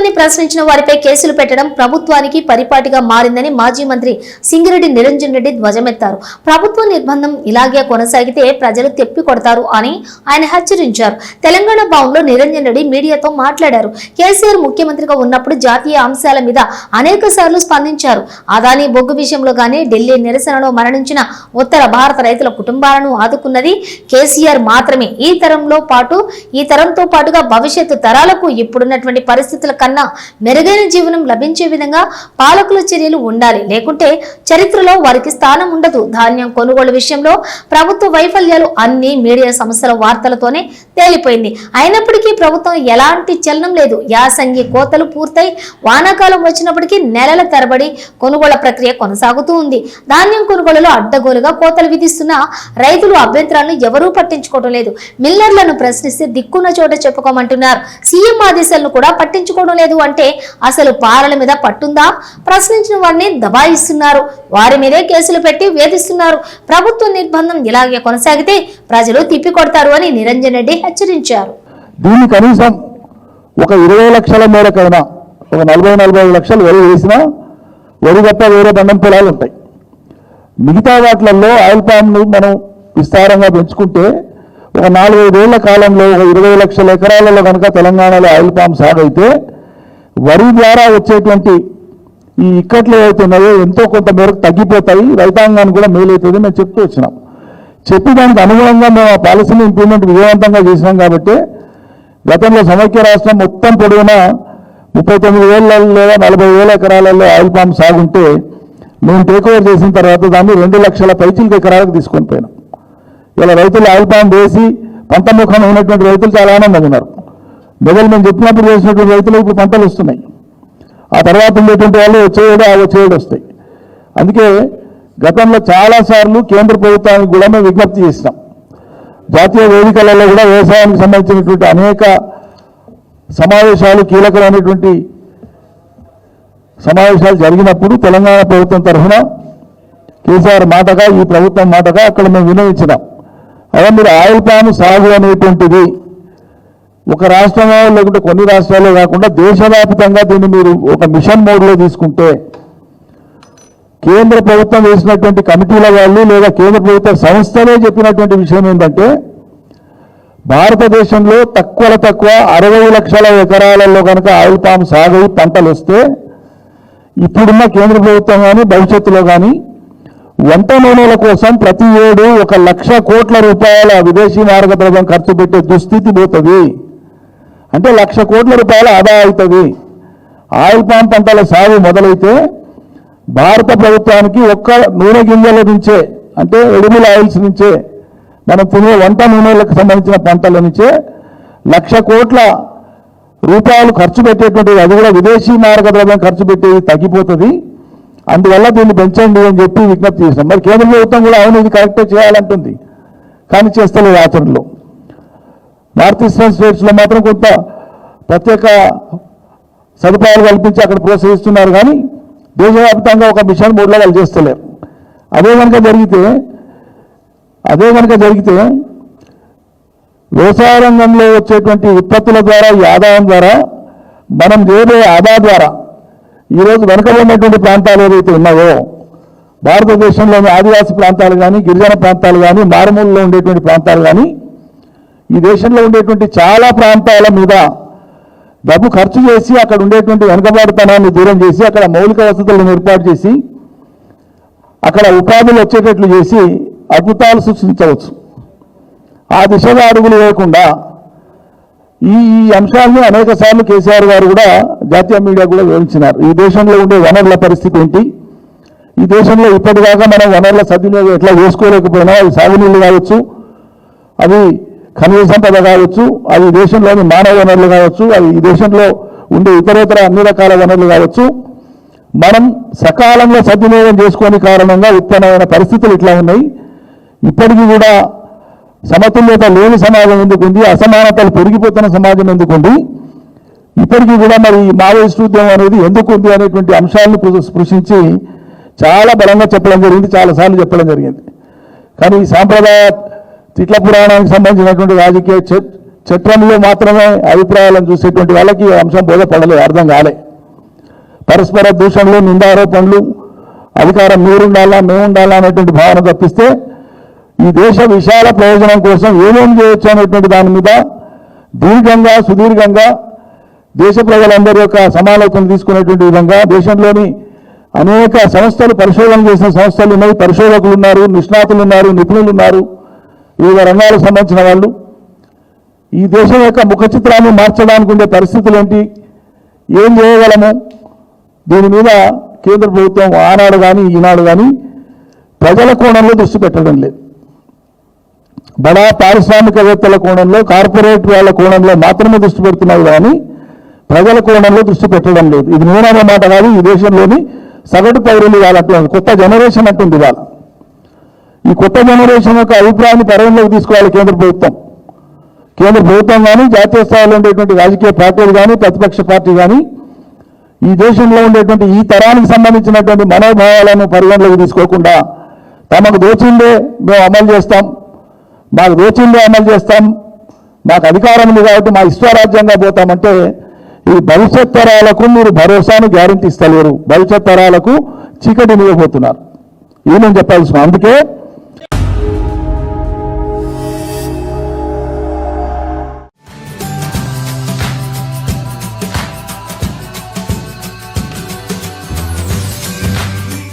ప్రభుత్వాన్ని ప్రశ్నించిన వారిపై కేసులు పెట్టడం ప్రభుత్వానికి పరిపాటిగా మారిందని మాజీ మంత్రి సింగిరెడ్డి నిరంజన్ రెడ్డి ధ్వజమెత్తారు. ప్రభుత్వ నిర్బంధం ఇలాగే కొనసాగితే ప్రజలు తెప్పి కొడతారు అని ఆయన హెచ్చరించారు. తెలంగాణ భవన్లో నిరంజన్ రెడ్డి మీడియాతో మాట్లాడారు. కేసీఆర్ ముఖ్యమంత్రిగా ఉన్నప్పుడు జాతీయ అంశాల మీద అనేక సార్లు స్పందించారు. అదానీ బొగ్గు విషయంలో గానీ ఢిల్లీ నిరసనలో మరణించిన ఉత్తర భారత రైతుల కుటుంబాలను ఆదుకున్నది కేసీఆర్ మాత్రమే. ఈ తరంలో పాటు ఈ తరంతో పాటుగా భవిష్యత్తు తరాలకు ఇప్పుడున్నటువంటి పరిస్థితుల కన్నా మెరుగైన జీవనం లభించే విధంగా పాలకుల చర్యలు ఉండాలి. లేకుంటే చరిత్రలో వారికి స్థానం ఉండదు. ధాన్యం కొనుగోలు విషయంలో ప్రభుత్వ వైఫల్యాలు అన్ని మీడియా సంస్థల వార్తలతోనే తేలిపోయింది. అయినప్పటికీ ప్రభుత్వం ఎలాంటి చలనం లేదు. యాసంగి కోతలు పూర్తయి వానాకాలం వచ్చినప్పటికీ నెలల తరబడి కొనుగోళ్ళ ప్రక్రియ కొనసాగుతూ ఉంది. ధాన్యం కొనుగోలులో అడ్డగోలుగా కోతలు విధిస్తున్న రైతులు అభ్యంతరాలను ఎవరూ పట్టించుకోవడం లేదు. మిల్లర్లను ప్రశ్నిస్తే దిక్కున్న చోట చెప్పుకోమంటున్నారు. సీఎం ఆదేశాలను కూడా పట్టించుకోవడం లేదు అంటే అసలు పాలన మీద పట్టుందా? ప్రశ్నించిన వారిని దబాయిస్తున్నారు. వారి మీదే కేసులు పెట్టి వేధిస్తున్నారు. ప్రభుత్వ నిర్బంధం ఇలాగే కొనసాగితే ప్రజలు తిప్పికొడతారు అని నిరంజన్ రెడ్డి హెచ్చరించారు. దీన్ని కనీసం ఒక ఇరవై లక్షల మేరకైనా ఒక నలభై నలభై ఐదు లక్షలు వరి వేసినా వరి తప్ప వేరే దండం పొలాలు ఉంటాయి. మిగతా వాటిలలో ఆయిల్ పామ్ను మనం విస్తారంగా పెంచుకుంటే ఒక నాలుగైదేళ్ళ కాలంలో ఒక ఇరవై లక్షల ఎకరాలలో కనుక తెలంగాణలో ఆయిల్ పామ్ సాగు అయితే వరి ద్వారా వచ్చేటువంటి ఈ ఇక్కట్లు ఏవైతున్నాయో ఎంతో కొంత మేరకు తగ్గిపోతాయి. రైతాంగానికి కూడా మేలవుతుంది మేము చెప్తూ వచ్చినాం. చెప్పి దానికి అనుగుణంగా మేము ఆ పాలసీని ఇంప్లిమెంట్ విజయవంతంగా చేసినాం కాబట్టి గతంలో సమైక్య రాష్ట్రం మొత్తం పొడవునా ముప్పై తొమ్మిది వేల లేదా నలభై వేల ఎకరాలలో ఆయిల్ పామ్ సాగుంటే మేము టేక్ ఓవర్ చేసిన తర్వాత దాన్ని రెండు లక్షల పైచిలకు ఎకరాలకు తీసుకొని పోయినాం. ఇలా రైతులు ఆయిల్ పామ్ వేసి పంట ముఖం ఉన్నటువంటి రైతులు చాలా ఆనందంగా ఉన్నారు. మొదలు మేము చెప్పినప్పుడు చేసినటువంటి రైతులు ఇప్పుడు పంటలు వస్తున్నాయి. ఆ తర్వాత ఉండేటువంటి వాళ్ళు వచ్చేవాడు ఆ వచ్చేవాడు వస్తాయి. అందుకే గతంలో చాలాసార్లు కేంద్ర ప్రభుత్వానికి కూడా మేము విజ్ఞప్తి చేసినాం. జాతీయ వేదికలలో కూడా వ్యవసాయానికి సంబంధించినటువంటి అనేక సమావేశాలు కీలకమైనటువంటి సమావేశాలు జరిగినప్పుడు తెలంగాణ ప్రభుత్వం తరఫున కేసీఆర్ మాటగా ఈ ప్రభుత్వం మాటగా అక్కడ మేము వినియోగించినాం అదే మీరు ఆయిల్ పాము సాగు అనేటువంటిది ఒక రాష్ట్రమో లేకుంటే కొన్ని రాష్ట్రాల్లో కాకుండా దేశవ్యాప్తంగా దీన్ని మీరు ఒక మిషన్ మోడ్లో తీసుకుంటే కేంద్ర ప్రభుత్వం వేసినటువంటి కమిటీల వాళ్ళు లేదా కేంద్ర ప్రభుత్వ సంస్థలే చెప్పినటువంటి విషయం ఏంటంటే భారతదేశంలో తక్కువలో తక్కువ అరవై లక్షల ఎకరాలలో కనుక ఆయిల్ పామ్ సాగు పంటలు వస్తే ఇప్పుడున్న కేంద్ర ప్రభుత్వం కానీ భవిష్యత్తులో కానీ వంట నూనెల కోసం ప్రతి ఏడు ఒక లక్ష కోట్ల రూపాయల విదేశీ మార్గ ద్రవ్యం ఖర్చు పెట్టే దుస్థితి పోతుంది. అంటే లక్ష కోట్ల రూపాయల ఆదా అవుతుంది. ఆయిల్ పామ్ పంటల సాగు మొదలైతే భారత ప్రభుత్వానికి ఒక్క నూనె గింజల నుంచే అంటే ఎడిమిల్ ఆయిల్స్ నుంచే మనం తినే వంట నూనెలకు సంబంధించిన పంటల నుంచే లక్ష కోట్ల రూపాయలు ఖర్చు పెట్టేటువంటి అది కూడా విదేశీ మార్గ ద్రవ్యం ఖర్చు పెట్టేది తగ్గిపోతుంది. అందువల్ల దీన్ని పెంచండి అని చెప్పి విజ్ఞప్తి చేస్తాం మరి కేంద్ర ప్రభుత్వం కూడా అవును ఇది కరెక్టే చేయాలంటుంది. కానీ చేస్తలేదు ఆచరణలో. నార్త్ ఈస్టర్న్ స్టేట్స్లో మాత్రం కొంత ప్రత్యేక సదుపాయాలు కల్పించి అక్కడ ప్రోత్సహిస్తున్నారు కానీ దేశవ్యాప్తంగా ఒక మిషన్ మూడులో వాళ్ళు చేస్తలేరు. అదే కనుక జరిగితే అదే కనుక జరిగితే వ్యవసాయ రంగంలో వచ్చేటువంటి ఉత్పత్తుల ద్వారా ఈ ఆదాయం ద్వారా మనం వేరే ఆదా ద్వారా ఈరోజు వెనుకబడినటువంటి ప్రాంతాలు ఏవైతే ఉన్నాయో భారతదేశంలోని ఆదివాసీ ప్రాంతాలు కానీ గిరిజన ప్రాంతాలు కానీ మారుమూలలో ఉండేటువంటి ప్రాంతాలు కానీ ఈ దేశంలో ఉండేటువంటి చాలా ప్రాంతాల మీద డబ్బు ఖర్చు చేసి అక్కడ ఉండేటువంటి వెనుకబాటుతనాన్ని దూరం చేసి అక్కడ మౌలిక వసతులను ఏర్పాటు చేసి అక్కడ ఉపాధులు వచ్చేటట్లు చేసి అద్భుతాలు సృష్టించవచ్చు. ఆ దిశగా అడుగులు వేయకుండా ఈ ఈ అంశాలను అనేక సార్లు కేసీఆర్ గారు కూడా జాతీయ మీడియా కూడా వివరించినారు. ఈ దేశంలో ఉండే వనరుల పరిస్థితి ఏంటి? ఈ దేశంలో ఇప్పటిదాకా మనం వనరుల సద్వినియోగం ఎట్లా చేసుకోలేకపోయినా అవి సాగునీళ్ళు కావచ్చు అవి ఖనిజ సంపద కావచ్చు అవి దేశంలోని మానవ వనరులు కావచ్చు అవి ఈ దేశంలో ఉండే ఇతరేతర అన్ని రకాల వనరులు కావచ్చు. మనం సకాలంలో సద్వినియోగం చేసుకోని కారణంగా ఉత్పన్నమైన పరిస్థితులు ఇట్లా ఉన్నాయి. ఇప్పటికీ కూడా సమతుల్యత లేని సమాజం ఎందుకుంది అసమానతలు పెరిగిపోతున్న సమాజం ఎందుకుంది ఇప్పటికీ కూడా మరి ఈ మావోయిస్టు ఉద్యమం అనేది ఎందుకుంది అనేటువంటి అంశాలను స్పృశించి చాలా బలంగా చెప్పడం జరిగింది చాలాసార్లు చెప్పడం జరిగింది. కానీ ఈ సాంప్రదాయ తిట్ల పురాణానికి సంబంధించినటువంటి రాజకీయ చర్- చట్టంలో మాత్రమే అభిప్రాయాలను చూసేటువంటి వాళ్ళకి అంశం బోధపడలేదు అర్థం కాలే. పరస్పర దూషణలు నిందారోపణలు అధికారం మీరుండాలా మేముండాలా అనేటువంటి భావన తప్పిస్తే ఈ దేశ విశాల ప్రయోజనం కోసం ఏమేమి చేయొచ్చు అనేటువంటి దాని మీద దీర్ఘంగా సుదీర్ఘంగా దేశ ప్రజలందరి యొక్క సమాలోచన తీసుకునేటువంటి విధంగా దేశంలోని అనేక సంస్థలు పరిశోధన చేసిన సంస్థలు ఉన్నాయి. పరిశోధకులు ఉన్నారు నిష్ణాతులు ఉన్నారు నిపుణులు ఉన్నారు. వివిధ రంగాలకు సంబంధించిన వాళ్ళు. ఈ దేశం యొక్క ముఖ చిత్రాన్ని మార్చడానికి ఉండే పరిస్థితులు ఏంటి? ఏం చేయగలము? దీని మీద కేంద్ర ప్రభుత్వం ఆనాడు కానీ ఈనాడు కానీ ప్రజల కోణంలో దృష్టి పెట్టడం లేదు. బడా పారిశ్రామికవేత్తల కోణంలో కార్పొరేట్ వాళ్ళ కోణంలో మాత్రమే దృష్టి పెడుతున్నారు కానీ ప్రజల కోణంలో దృష్టి పెట్టడం లేదు. ఇది నేననే మాట కాదు ఈ దేశంలోని సగటు పౌరులు వాళ్ళ కొత్త జనరేషన్ అంటుంది వాళ్ళు ఈ కొత్త జనరేషన్ యొక్క అభిప్రాయాన్ని పరిగణలోకి తీసుకోవాలి కేంద్ర ప్రభుత్వం. కేంద్ర ప్రభుత్వం కానీ జాతీయ స్థాయిలో ఉండేటువంటి రాజకీయ పార్టీలు కానీ ప్రతిపక్ష పార్టీ కానీ ఈ దేశంలో ఉండేటువంటి ఈ తరానికి సంబంధించినటువంటి మనోభావాలను పరిగణలోకి తీసుకోకుండా తమకు దోచిందే మేము అమలు చేస్తాం. మాకు దోచిందే అమలు చేస్తాం. మాకు అధికారం ఉంది కాబట్టి మా ఇష్టారాజ్యంగా పోతామంటే ఈ భవిష్యత్ తరాలకు మీరు భరోసాను గ్యారంటీ ఇస్తలేరు. భవిష్యత్ తరాలకు చీకటి నిలబోతున్నారు. ఇది నేను చెప్పాల్సిన అందుకే